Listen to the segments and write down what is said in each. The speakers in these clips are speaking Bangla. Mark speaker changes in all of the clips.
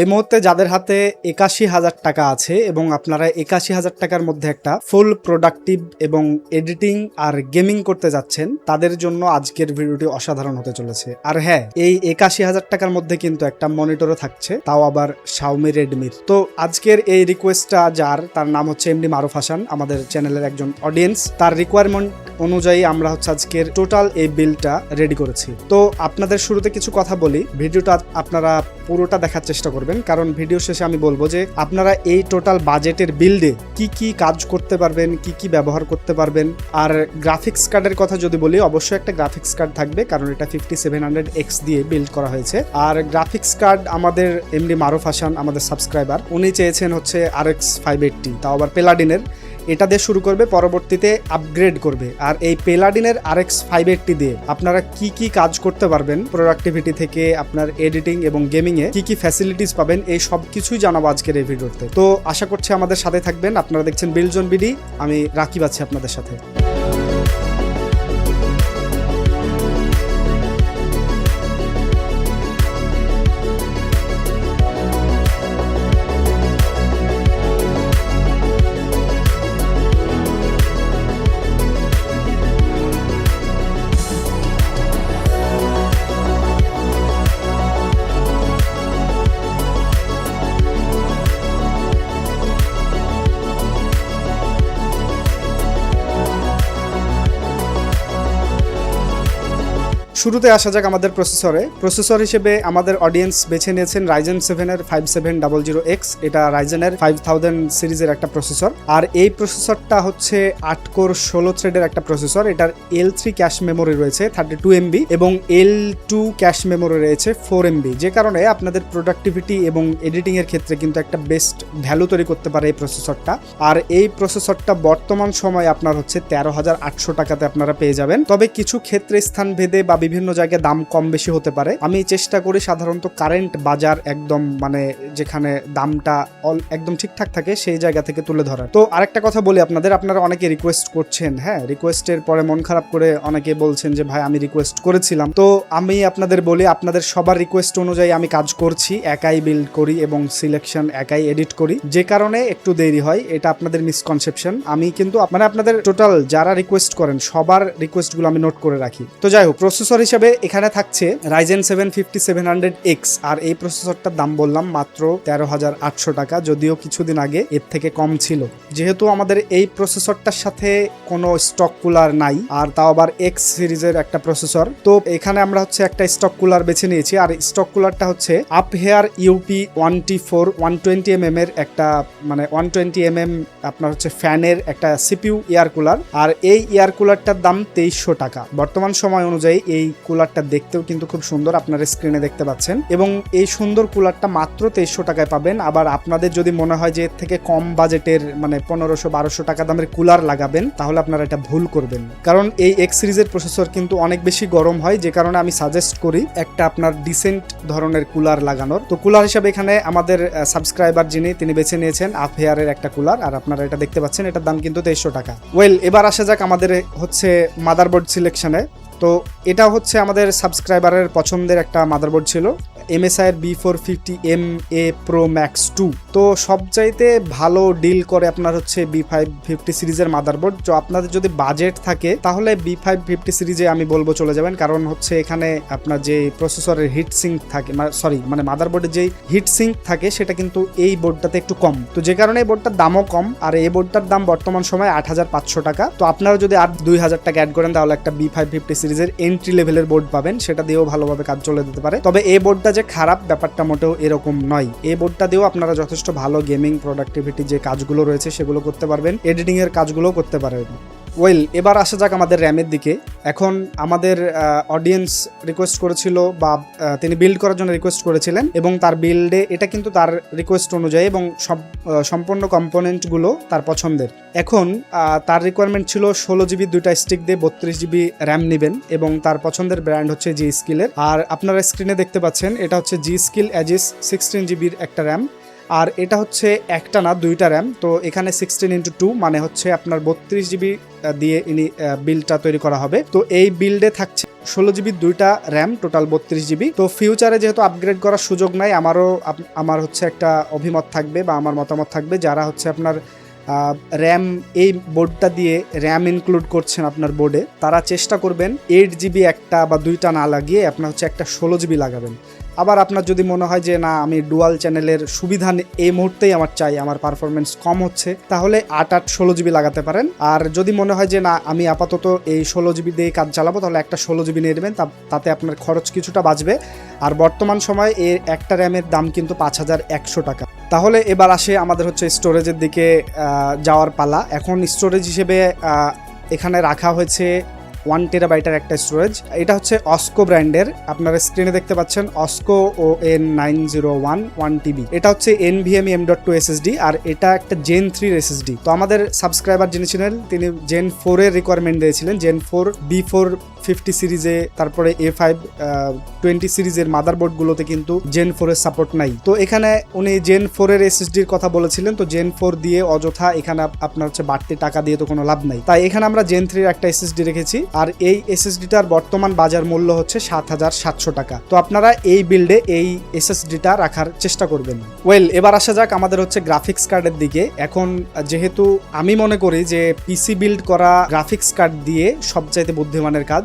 Speaker 1: এই মুহূর্তে যাদের হাতে একাশি হাজার টাকা আছে এবং আপনারা একাশি হাজার টাকার মধ্যে একটা ফুল প্রোডাক্টিভ এবং এডিটিং আর গেমিং করতে যাচ্ছেন, তাদের জন্য আজকের ভিডিওটি অসাধারণ হতে চলেছে। আর হ্যাঁ এই একাশি হাজার টাকার মধ্যে কিন্তু একটা মনিটরও থাকছে, তাও আবার শাওমি রেডমির তো আজকের এই রিকোয়েস্টটা যার, তার নাম হচ্ছে এমডি মারুফ হাসান, আমাদের চ্যানেলের একজন অডিয়েন্স তার রিকোয়ারমেন্ট অনুযায়ী আমরা হচ্ছে আজকের টোটাল এই বিলটা রেডি করেছি। তো আপনাদের শুরুতে কিছু কথা বলি, ভিডিওটা আপনারা পুরোটা দেখার চেষ্টা করবেন। কারণ ভিডিও শেষে আমি বলব যে আপনারা এই টোটাল বাজেটের বিল্ডে কি কি কাজ করতে পারবেন, কি কি ব্যবহার করতে পারবেন। আর গ্রাফিক্স কার্ডের কথা যদি বলি, অবশ্যই একটা গ্রাফিক্স কার্ড থাকবে, কারণ এটা ফিফটি সেভেন হান্ড্রেড এক্স দিয়ে বিল্ড করা হয়েছে। আর গ্রাফিক্স কার্ড আমাদের এমডি মারুফ হাসান আমাদের সাবস্ক্রাইবার উনি চেয়েছেন হচ্ছে আর এক্স ফাইভ এইটটি তাও আবার পেলাডিনের এটা দিয়ে শুরু করবে, পরবর্তীতে আপগ্রেড করবে। আর এই পেলাডিনের আর এক্স ফাইভ এইটটি দিয়ে আপনারা কি কি কাজ করতে পারবেন? প্রোডাক্টিভিটি থেকে আপনার এডিটিং এবং গেমিং এ কি কি ফ্যাসিলিটিস পাবেন? এই সব কিছুই জানাব আজকের এই ভিডিওতে। তো আশা করছি আমাদের সাথে থাকবেন। আপনারা দেখছেন বিলজন বিডি আমি রাকিব আছি আপনাদের সাথে। শুরুতে আসা যাক আমাদের প্রসেসরে। প্রসেসর হিসেবে আমাদের অডিয়েন্স বেছে নিয়েছেন রাইজেন সেভেনের five seven double zero X এটা রাইজেনের ফাইভ থাউজেন্ড সিরিজের একটা প্রসেসর। আর এই প্রসেসরটা হচ্ছে আট কোর ষোলো থ্রেডের একটা প্রসেসর। এটার এল থ্রি ক্যাশ মেমোরি রয়েছে থার্টি টু এমবি এবং এল টু ক্যাশ মেমোরি রয়েছে ফোর এমবি যে কারণে আপনাদের প্রোডাক্টিভিটি এবং এডিটিং এর ক্ষেত্রে কিন্তু একটা বেস্ট ভ্যালু তৈরি করতে পারে এই প্রসেসরটা। আর এই প্রসেসরটা বর্তমান সময়ে আপনার হচ্ছে তেরো হাজার আটশো টাকাতে আপনারা পেয়ে যাবেন। তবে কিছু ক্ষেত্রে স্থান ভেদে বা বিভিন্ন জায়গায় দাম কম বেশি হতে পারে। আমি চেষ্টা করি সাধারণত কারেন্ট বাজার একদম মানে যেখানে দামটা অল- একদম ঠিকঠাক থাকে সেই জায়গা থেকে তুলে ধরার। তো আরেকটা কথা বলি আপনাদের, আপনারা অনেকে রিকোয়েস্ট করছেন হ্যাঁ রিকোয়েস্টের পরে মন খারাপ করে অনেকে বলছেন যে, ভাই, আমি রিকোয়েস্ট করেছিলাম। তো আমি আপনাদের বলি, আপনাদের সবার রিকোয়েস্ট অনুযায়ী আমি কাজ করছি, একাই বিল্ড করি এবং সিলেকশন একাই এডিট করি। যে কারণে একটু দেরি হয়, এটা আপনাদের মিসকনসেপশন আমি কিন্তু মানে আপনাদের টোটাল যারা রিকোয়েস্ট করেন, সবার রিকোয়েস্টগুলো আমি নোট করে রাখি। তো যাই হোক প্রসেসর হিসেবে এখানে থাকছে Ryzen seven fifty seven hundred X আর এই প্রসেসরটার দাম বললাম মাত্র তেরো হাজার আটশো টাকা, যদিও কিছুদিন আগে এর থেকে কম ছিল। যেহেতু আমাদের এই প্রসেসরটার সাথে কোনো স্টক কুলার নাই, আর তাও আবার এক্স সিরিজের একটা প্রসেসর তো এখানে আমরা হচ্ছে একটা স্টক কুলার বেছে নিয়েছি, আর স্টক কুলারটা হচ্ছে up here UP one T four one twenty M M এর একটা মানে ওয়ান টোয়েন্টি এম এম আপনার হচ্ছে ফ্যানের একটা সিপিউ এয়ার কুলার আর এই এয়ার কুলারটার দাম তেইশশো টাকা। বর্তমান সময় অনুযায়ী এই কুলারটা দেখতেও কিন্তু খুব সুন্দর, আপনারা স্ক্রিনে দেখতে পাচ্ছেন। এবং এই সুন্দর কুলারটা মাত্র তেইশশো টাকায় পাবেন। আবার আপনাদের যদি মনে হয় যে এর থেকে কম বাজেটের মানে পনেরোশো, বারোশো টাকা দামের কুলার লাগাবেন, তাহলে আপনারা এটা ভুল করবেন। কারণ এই এক্স সিরিজের প্রসেসর কিন্তু অনেক বেশি গরম হয়, যে কারণে আমি সাজেস্ট করি একটা আপনার ডিসেন্ট ধরনের কুলার লাগানোর। তো কুলার হিসাবে এখানে আমাদের সাবস্ক্রাইবার যিনি, তিনি বেছে নিয়েছেন আফেয়ারের একটা কুলার, আর আপনারা এটা দেখতে পাচ্ছেন, এটার দাম কিন্তু তেইশশো টাকা। ওয়েল এবার আসা যাক আমাদের হচ্ছে মাদারবোর্ড সিলেকশনে তো এটা হচ্ছে আমাদের সাবস্ক্রাইবারের পছন্দের একটা মাদারবোর্ড ছিল। এমএসআই এর B four fifty M A pro max two তো সবচাইতে ভালো ডিল করে আপনার হচ্ছে বি ফাইভ ফিফটি সিরিজের মাদারবোর্ড তো আপনাদের যদি বাজেট থাকে, তাহলে বি ফাইভ ফিফটি সিরিজে আমি বলব চলে যাবেন। কারণ হচ্ছে এখানে আপনার যে প্রসেসরের হিট সিঙ্ক থাকে সরি মানে মাদারবোর্ডের যেই হিট সিঙ্ক থাকে, সেটা কিন্তু এই বোর্ডটাতে একটু কম। তো যে কারণে এই বোর্ডটার দামও কম, আর এই বোর্ডটার দাম বর্তমান সময় আট হাজার পাঁচশো টাকা। তো আপনারা যদি আর দুই হাজার টাকা অ্যাড করেন, তাহলে একটা বি ফাইভ ফিফটি সিরিজের এন্ট্রি লেভেলের বোর্ড পাবেন। সেটা দিয়েও ভালোভাবে কাজ চলে যেতে পারে। তবে এই বোর্ডটা যে খারাপ ব্যাপারটা মোটেও এরকম নয়। এই বোর্ডটা দিয়েও আপনারা যথেষ্ট ভালো গেমিং প্রোডাক্টিভিটি যে কাজগুলো রয়েছে সেগুলো করতে পারবেন এডিটিং এর কাজগুলোও করতে পারবেন। ওয়েল এবার আসা যাক আমাদের র্যামের দিকে। এখন আমাদের অডিয়েন্স রিকোয়েস্ট করেছিল বা তিনি বিল্ড করার জন্য রিকোয়েস্ট করেছিলেন এবং তার বিল্ডে এটা কিন্তু তার রিকোয়েস্ট অনুযায়ী এবং সব সম্পূর্ণ কম্পোনেন্টগুলো তার পছন্দের। এখন তার রিকোয়ারমেন্ট ছিল ষোলো জিবি দুইটা স্টিক দিয়ে বত্রিশ জিবি র্যাম নেবেন এবং তার পছন্দের ব্র্যান্ড হচ্ছে জি স্কিলের আর আপনারা স্ক্রিনে দেখতে পাচ্ছেন, এটা হচ্ছে জি স্কিল অ্যাজিস সিক্সটিন জিবির একটা র্যাম আর এটা হচ্ছে একটা না, দুইটা র্যাম তো এখানে সিক্সটিন ইন্টু টু মানে হচ্ছে আপনার বত্রিশ জিবি দিয়ে ইনি বিলটা তৈরি করা হবে। তো এই বিল্ডে থাকছে ষোলো জিবি দুইটা র্যাম টোটাল বত্রিশ জিবি তো ফিউচারে যেহেতু আপগ্রেড করার সুযোগ নাই, আমারও আমার হচ্ছে একটা অভিমত থাকবে বা আমার মতামত থাকবে, যারা হচ্ছে আপনার র্যাম এই বোর্ডটা দিয়ে র্যাম ইনক্লুড করছেন আপনার বোর্ডে তারা চেষ্টা করবেন এইট জিবি একটা বা দুইটা না লাগিয়ে আপনার হচ্ছে একটা ষোলো জিবি লাগাবেন। আবার আপনার যদি মনে হয় যে না, আমি ডুয়াল চ্যানেলের সুবিধা এই মুহূর্তেই আমার চাই, আমার পারফরমেন্স কম হচ্ছে, তাহলে আট আট ষোলো জিবি লাগাতে পারেন। আর যদি মনে হয় যে না, আমি আপাতত এই ষোলো জিবি দিয়ে কাজ চালাবো, তাহলে একটা ষোলো জিবি নিয়ে নেবেন তাতে আপনার খরচ কিছুটা বাঁচবে। আর বর্তমান সময়ে এর একটা র্যামের দাম কিন্তু পাঁচ হাজার একশো টাকা। তাহলে এবার আসে আমাদের হচ্ছে স্টোরেজের দিকে যাওয়ার পালা। এখন স্টোরেজ হিসেবে এখানে রাখা হয়েছে ওয়ান টেরাবাইটার একটা স্টোরেজ এটা হচ্ছে অস্কো ব্র্যান্ডের। আপনারা স্ক্রিনে দেখতে পাচ্ছেন Oscoo O N nine zero one one TB এটা হচ্ছে N NVM M dot two SSD আর এটা একটা জেন থ্রির এসএসডি তো আমাদের সাবস্ক্রাইবার যিনি ছিলেন, তিনি জেন ফোরের রিকোয়ারমেন্ট দিয়েছিলেন gen four B four fifty সিরিজে তারপরে এ ফাইভ টোয়েন্টি সিরিজের মাদারবোর্ডগুলোতে কিন্তু জেন ফোরের সাপোর্ট নাই। তো এখানে উনি জেন ফোরের এসএসডির কথা বলেছিলেন, তো জেন ফোর দিয়ে অযথা এখানে আপনার হচ্ছে বাড়তি টাকা দিয়ে তো কোনো লাভ নাই। তাই এখানে আমরা জেন থ্রির একটা এসএসডি রেখেছি, আর এই এসএসডিটার বর্তমান বাজার মূল্য হচ্ছে সাত হাজার সাতশো টাকা। তো আপনারা এই বিল্ডে এই এসএসডিটা রাখার চেষ্টা করবেন। ওয়েল এবার আসা যাক আমাদের হচ্ছে গ্রাফিক্স কার্ডের দিকে। এখন যেহেতু আমি মনে করি যে পিসি বিল্ড করা গ্রাফিক্স কার্ড দিয়ে সবচাইতে বুদ্ধিমানের কাজ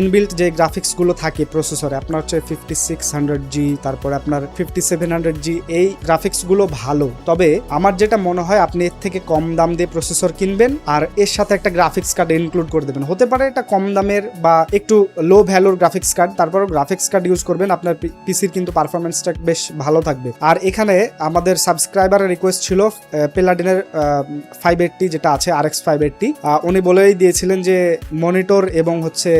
Speaker 1: ইনবিল্ট যে গ্রাফিক্সগুলো থাকে প্রসেসরে, আপনার হচ্ছে ফিফটি সিক্স হান্ড্রেড জি তারপরে আপনার ফিফটি সেভেন হান্ড্রেড জি এই গ্রাফিক্সগুলো ভালো। তবে আমার যেটা মনে হয়, আপনি এর থেকে কম দাম দিয়ে প্রসেসর কিনবেন আর এর সাথে একটা গ্রাফিক্স কার্ড ইনক্লুড করে দেবেন। হতে পারে এটা কম দামের বা একটু লো ভ্যালুর গ্রাফিক্স কার্ড, তারপরও গ্রাফিক্স কার্ড ইউজ করবেন, আপনার পিসির কিন্তু পারফরমেন্সটা বেশ ভালো থাকবে। আর এখানে আমাদের সাবস্ক্রাইবারের রিকোয়েস্ট ছিল পেলাডিনের ফাইভ এইটটি যেটা আছে আর এক্স ফাইভ এইটটি উনি বলেই দিয়েছিলেন যে মনিটর এবং হচ্ছে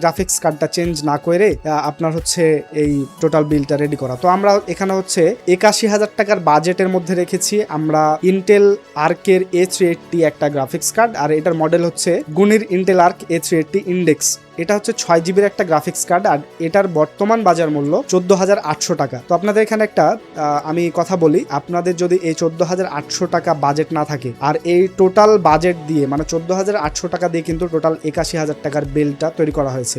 Speaker 1: গ্রাফিক্স কার্ডটা চেঞ্জ না করে আপনার হচ্ছে এই টোটাল বিলটা রেডি করা। তো আমরা এখানে হচ্ছে একাশি হাজার টাকার বাজেটের মধ্যে রেখেছি। আমরা ইন্টেল আর্কের এ থ্রি একটা গ্রাফিক্স কার্ড আর এটার মডেল হচ্ছে Gunnir Intel Arc A three eighty Index এটা হচ্ছে ছয় জিবির একটা গ্রাফিক্স কার্ড আর এটার বর্তমান বাজার মূল্য চোদ্দ হাজার আটশো টাকা। তো আপনাদের এখানে একটা আমি কথা বলি, আপনাদের যদি এই চোদ্দ হাজার আটশো টাকা বাজেট না থাকে আর এই টোটাল বাজেট দিয়ে মানে চোদ্দ হাজার আটশো টাকা দিয়ে কিন্তু টোটাল একাশি হাজার টাকার বিলটা তৈরি করা হয়েছে।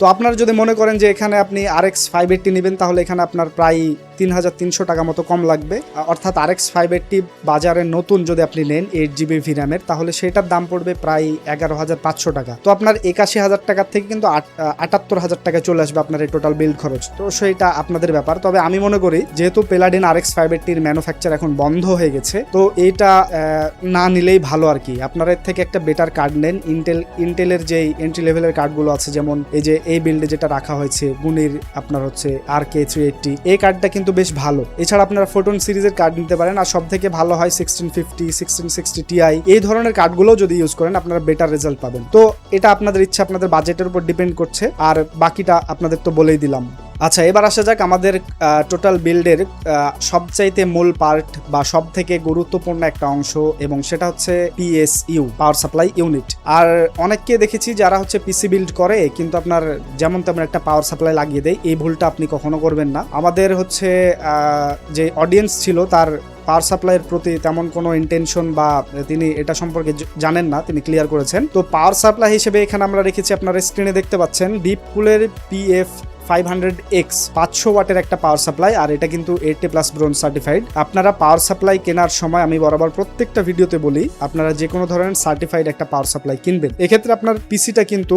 Speaker 1: তো আপনারা যদি মনে করেন যে এখানে আপনি আর এক্স ফাইভ এইটটি নেবেন, তাহলে এখানে আপনার প্রায় তিন হাজার তিনশো টাকা মতো কম লাগবে। অর্থাৎ আর এক্স ফাইভ এইটটি বাজারে নতুন যদি আপনি নেন এইট জিবি ভিরামের তাহলে সেটার দাম পড়বে প্রায় এগারো হাজার পাঁচশো টাকা। তো আপনার একাশি হাজার টাকার থেকে কিন্তু আট- আটাত্তর হাজার টাকা চলে আসবে আপনার এই টোটাল বিল্ড খরচ। তো সেইটা আপনাদের ব্যাপার। তবে আমি মনে করি যেহেতু পেলাডিন আর এক্স ফাইভ এইটটির ম্যানুফ্যাকচার এখন বন্ধ হয়ে গেছে তো আহ, না নিলেই ভালো আর কি। আপনারা এর থেকে একটা বেটার কার্ড নেন। ইন্টেল ইন্টেলের যেই এন্ট্রি লেভেলের কার্ডগুলো আছে যেমন এই যে এই বিল্ডে যেটা রাখা হয়েছে গুনির আপনার হচ্ছে আর কে থ্রি এইটটি এই কার্ডটা কিন্তু বেশ ভালো। এছাড়া আপনারা ফোটন সিরিজের কার্ড নিতে পারেন। আর সব থেকে ভালো হয় sixteen fifty sixteen sixty TI এই ধরনের কার্ডগুলো যদি ইউজ করেন, আপনারা বেটার রেজাল্ট পাবেন। তো এটা আপনাদের ইচ্ছা, আপনাদের বাজেটের উপর ডিপেন্ড করছে। আর বাকিটা আপনাদের তো বলেই দিলাম। আচ্ছা এবার আসা যাক আমাদের টোটাল বিল্ডের সবচাইতে মূল পার্ট বা সব থেকে গুরুত্বপূর্ণ একটা অংশ এবং সেটা হচ্ছে পিএসইউ পাওয়ার সাপ্লাই ইউনিট আর অনেককে দেখেছি যারা হচ্ছে পিসি বিল্ড করে, কিন্তু আপনার যেমন তেমন একটা পাওয়ার সাপ্লাই লাগিয়ে দেয়, এই ভুলটা আপনি কখনো করবেন না। আমাদের হচ্ছে যে অডিয়েন্স ছিল তার পাওয়ার সাপ্লাইয়ের প্রতি তেমন কোনো ইন্টেনশন বা তিনি এটা সম্পর্কে জানেন না, তিনি ক্লিয়ার করেছেন। তো পাওয়ার সাপ্লাই হিসেবে এখানে আমরা রেখেছি, আপনারা স্ক্রিনে দেখতে পাচ্ছেন ডিপ কুলের পিএফ ফাইভ হান্ড্রেড এক্স, পাঁচশো ওয়াটের একটা পাওয়ার সাপ্লাই আর এটা কিন্তু এইটটি প্লাস ব্রোন সার্টিফাইড আপনারা পাওয়ার সাপ্লাই কেনার সময় আমি বরাবর প্রত্যেকটা ভিডিওতে বলি, আপনারা যে কোনো ধরনের সার্টিফাইড একটা পাওয়ার সাপ্লাই কিনবেন। এক্ষেত্রে আপনার পিসিটা কিন্তু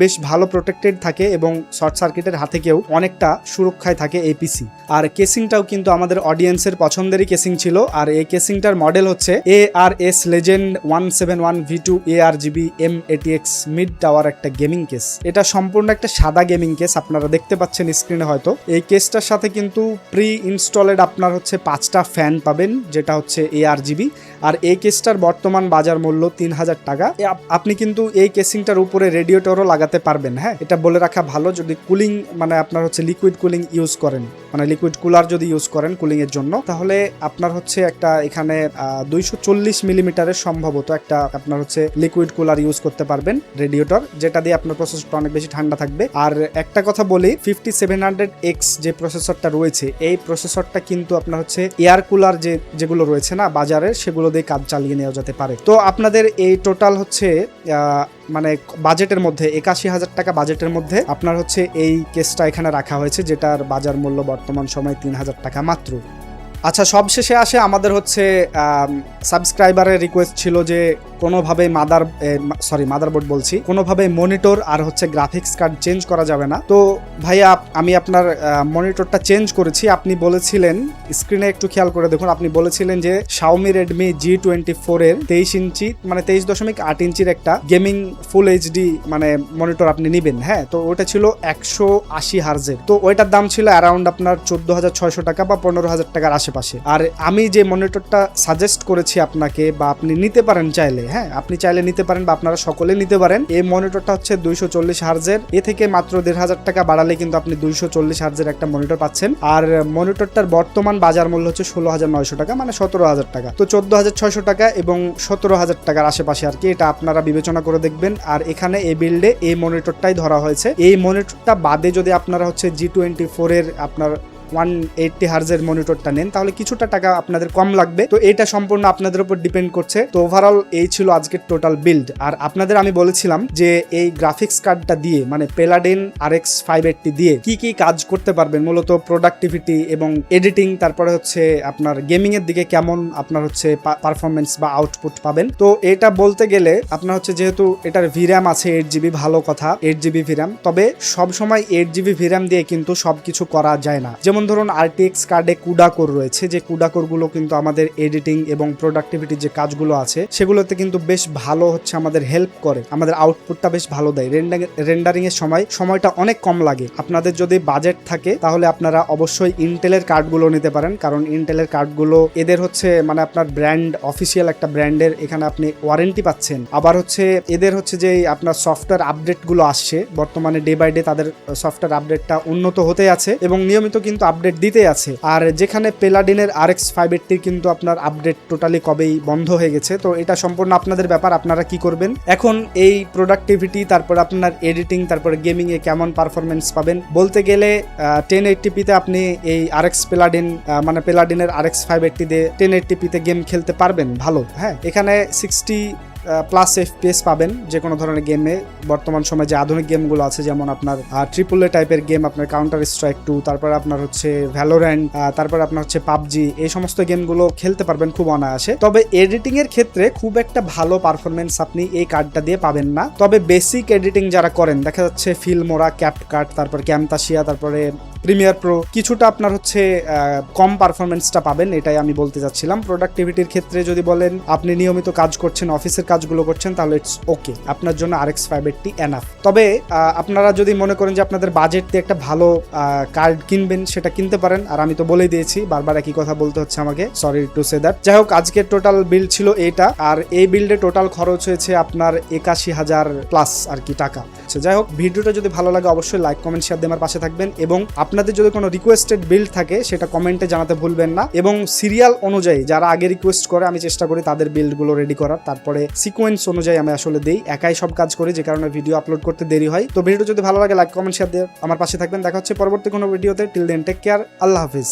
Speaker 1: বেশ ভালো প্রোটেক্টেড থাকে এবং শর্ট সার্কিটের হাতে কেউ অনেকটা সুরক্ষায় থাকে এই পিসি আর কেসিংটাও কিন্তু আমাদের অডিয়েন্সের পছন্দেরই কেসিং ছিল, আর এই কেসিংটার মডেল হচ্ছে A R S legend one seven one V two A R GB M AT X mid tower একটা গেমিং কেস এটা সম্পূর্ণ একটা সাদা গেমিং কেস আপনারা দেখতে পাচ্ছেন স্ক্রিনে হয়তো। এই কেসটার সাথে কিন্তু প্রি ইনস্টলেড আপনার হচ্ছে পাঁচটা ফ্যান পাবেন, যেটা হচ্ছে এ আর এই কেসটার বর্তমান বাজার মূল্য তিন হাজার টাকা। আপনি কিন্তু এই কেসিংটার উপরে রেডিয়েটরও লাগাতে পারবেন হ্যাঁ? এটা বলে রাখা ভালো, যদি কুলিং মানে আপনার হচ্ছে লিকুইড কুলিং ইউজ করেন মানে লিকুইড কুলার যদি ইউজ করেন কুলিং এর জন্য, তাহলে আপনার হচ্ছে একটা এখানে দুইশো চল্লিশ মিলিমিটারের সম্ভবত একটা আপনার হচ্ছে লিকুইড কুলার ইউজ করতে পারবেন রেডিয়েটর যেটা দিয়ে আপনার প্রসেসরটা অনেক বেশি ঠান্ডা থাকবে। আর একটা কথা বলি ফিফটি সেভেন হান্ড্রেড এক্স যে প্রসেসরটা রয়েছে, এই প্রসেসরটা কিন্তু আপনার হচ্ছে এয়ার কুলার যে, যেগুলো রয়েছে না বাজারে সেগুলো দিয়ে কাজ চালিয়ে নেওয়া যেতে পারে। তো আপনাদের এই টোটাল হচ্ছে মানে বাজেটের মধ্যে, একাশি হাজার টাকা বাজেটের মধ্যে আপনার হচ্ছে এই কেসটা এখানে রাখা হয়েছে, যেটার বাজার মূল্য বর্তমান সময় তিন হাজার টাকা মাত্র। আচ্ছা সবশেষে আসে আমাদের হচ্ছে সাবস্ক্রাইবারের রিকোয়েস্ট ছিল যে কোনোভাবে মাদার সরি মাদারবোর্ড বলছি কোনোভাবে মনিটর আর হচ্ছে গ্রাফিক্স কার্ড চেঞ্জ করা যাবে না। তো ভাইয়া আমি আপনার মনিটরটা চেঞ্জ করেছি। আপনি বলেছিলেন স্ক্রিনে একটু খেয়াল করে দেখুন, আপনি বলেছিলেন যে Xiaomi Redmi G twenty four এর তেইশ ইঞ্চি মানে তেইশ দশমিক আট ইঞ্চির একটা গেমিং ফুল এইচডি মানে মনিটর আপনি নেবেন হ্যাঁ? তো ওটা ছিল একশো আশি হার্জের তো ওইটার দাম ছিল অ্যারাউন্ড আপনার চোদ্দ হাজার ছয়শো টাকা বা পনেরো হাজার টাকার আশেপাশে। আর আমি যে মনিটরটা সাজেস্ট করেছি আপনাকে বা আপনি নিতে পারেন চাইলে হ্যাঁ আপনি চাইলে নিতে পারেন বা আপনারা সকলে নিতে পারেন, এই মনিটরটা হচ্ছে দুইশো চল্লিশ হার্জের এ থেকে মাত্র দেড় হাজার টাকা বাড়ালে কিন্তু আপনি দুইশো চল্লিশ হার্জের একটা মনিটর পাচ্ছেন। আর মনিটরটার বর্তমান বাজার মূল্য হচ্ছে ষোলো হাজার নয়শো টাকা মানে সতেরো হাজার টাকা। তো চোদ্দ হাজার ছয়শো টাকা এবং সতেরো হাজার টাকার আশেপাশে আর কি, এটা আপনারা বিবেচনা করে দেখবেন। আর এখানে এই বিল্ডে এই মনিটরটাই ধরা হয়েছে। এই মনিটরটা বাদে যদি আপনারা হচ্ছে জি টোয়েন্টি ফোর এর আপনার ওয়ান এইটটি হার্জের মনিটরটা নেন, তাহলে কিছুটা টাকা আপনাদের কম লাগবে। তো এটা সম্পূর্ণ আপনাদের উপর ডিপেন্ড করছে। তো ওভারঅল এই ছিল আজকের টোটাল বিল্ড আর আপনাদের আমি বলেছিলাম যে এই গ্রাফিক্স কার্ডটা দিয়ে মানে Peladn R X five eighty দিয়ে কি কি কাজ করতে পারবেন, মূলত প্রোডাক্টিভিটি এবং এডিটিং তারপরে হচ্ছে আপনার গেমিং এর দিকে কেমন আপনার হচ্ছে পারফরমেন্স বা আউটপুট পাবেন। তো এটা বলতে গেলে আপনার হচ্ছে যেহেতু এটার ভিরাম আছে এইট জিবি ভালো কথা এইট জিবি ভিরাম তবে সব সময় এইট জিবি ভিরাম দিয়ে কিন্তু সবকিছু করা যায় না। যেমন ধরুন আরটিএক্স কার্ডে কুডা কোর রয়েছে, যে কুডা কোরগুলো কিন্তু আমাদের এডিটিং এবং প্রোডাক্টিভিটির যে কাজগুলো আছে, সেগুলোতে কিন্তু বেশ ভালো হচ্ছে আমাদের হেল্প করে। আমাদের আউটপুটটা বেশ ভালো দেয়। রেন্ডারিং এর সময়, সময়টা অনেক কম লাগে। আপনাদের যদি বাজেট থাকে, তাহলে আপনারা অবশ্যই ইন্টেলের কার্ডগুলো নিতে পারেন। কারণ ইন্টেলের কার্ডগুলো এদের হচ্ছে মানে আপনার ব্র্যান্ড অফিসিয়াল একটা ব্র্যান্ডের এখানে আপনি ওয়ারেন্টি পাচ্ছেন। আবার হচ্ছে এদের হচ্ছে যে আপনার সফটওয়্যার আপডেটগুলো আসছে, বর্তমানে ডে বাই ডে তাদের সফটওয়্যার আপডেটটা উন্নত হতে আছে এবং নিয়মিত কিন্তু আপডেট দিতে আছে। আর যেখানে পেলাডিনের আর এক্স ফাইভ এইটটির কিন্তু আপনার আপডেট টোটালি কবেই বন্ধ হয়ে গেছে। তো এটা সম্পূর্ণ আপনাদের ব্যাপার, আপনারা কি করবেন? এখন এই প্রোডাক্টিভিটি তারপর আপনার এডিটিং তারপরে গেমিং এ কেমন পারফরমেন্স পাবেন? বলতে গেলে টেন এইটটিপিতে আপনি এই আর এক্স পেলাডিন মানে পেলাডিনের আর এক্স ফাইভ এইটটি দিয়ে টেন এইটটিপিতে গেম খেলতে পারবেন, ভালো হ্যাঁ? এখানে সিক্সটি প্লাস এফপিএস পাবেন যে কোনো ধরনের গেমে বর্তমান সময়ে যে আধুনিক গেমগুলো আছে, যেমন আপনার ট্রিপল এ টাইপের গেম আপনার কাউন্টার স্ট্রাইক টু তারপর আপনার হচ্ছে ভ্যালোরেন্ট তারপর আপনার হচ্ছে পাবজি, এই সমস্ত গেমগুলো খেলতে পারবেন খুব অনায়াসে। তবে এডিটিং এর ক্ষেত্রে খুব একটা ভালো পারফরমেন্স আপনি এই কার্ডটা দিয়ে পাবেন না। তবে বেসিক এডিটিং যারা করেন, দেখা যাচ্ছে ফিল্মোরা ক্যাপ কার্ড তারপর ক্যামতাসিয়া তারপরে প্রিমিয়ার প্রো কিছুটা আপনার হচ্ছে কম পারফরমেন্সটা পাবেন, এটাই আমি বলতে চাচ্ছিলাম প্রোডাক্টিভিটির ক্ষেত্রে যদি বলেন, আপনি নিয়মিত কাজ করছেন, অফিসের কাজগুলো করছেন, তাহলে ইটস ওকে আপনার জন্য R X five eighty enough তবে আপনারা যদি মনে করেন যে আপনাদের বাজেট দিয়ে একটা ভালো কার্ড কিনবেন, সেটা কিনতে পারেন। আর আমি তো বলেই দিয়েছি, বারবার একই কথা বলতে হচ্ছে আমাকে। সরি টু সে দ্যাট যাই হোক আজকের টোটাল বিল ছিল এইটা। আর এই বিল্ডে টোটাল খরচ হয়েছে আপনার একাশি হাজার প্লাস আর কি টাকা। যাই হোক, ভিডিওটা যদি ভালো লাগে, অবশ্যই লাইক কমেন্ট শেয়ার দিয়ে আমার পাশে থাকবেন। এবং আপনাদের যদি কোনো রিকোয়েস্টেড বিল্ড থাকে, সেটা কমেন্টে জানাতে ভুলবেন না। এবং সিরিয়াল অনুযায়ী যারা আগে রিকোয়েস্ট করে, আমি চেষ্টা করি তাদের বিল্ডগুলো রেডি করার। তারপরে সিকোয়েন্স অনুযায়ী আমি আসলে দেই, একাই সব কাজ করি, যে কারণে ভিডিও আপলোড করতে দেরি হয়। তো ভিডিও যদি ভালো লাগে লাইক কমেন্ট শেয়ার দিয়ে আমার পাশে থাকবেন। দেখা হচ্ছে পরবর্তী কোনো ভিডিওতে till then take care Allah হাফিজ।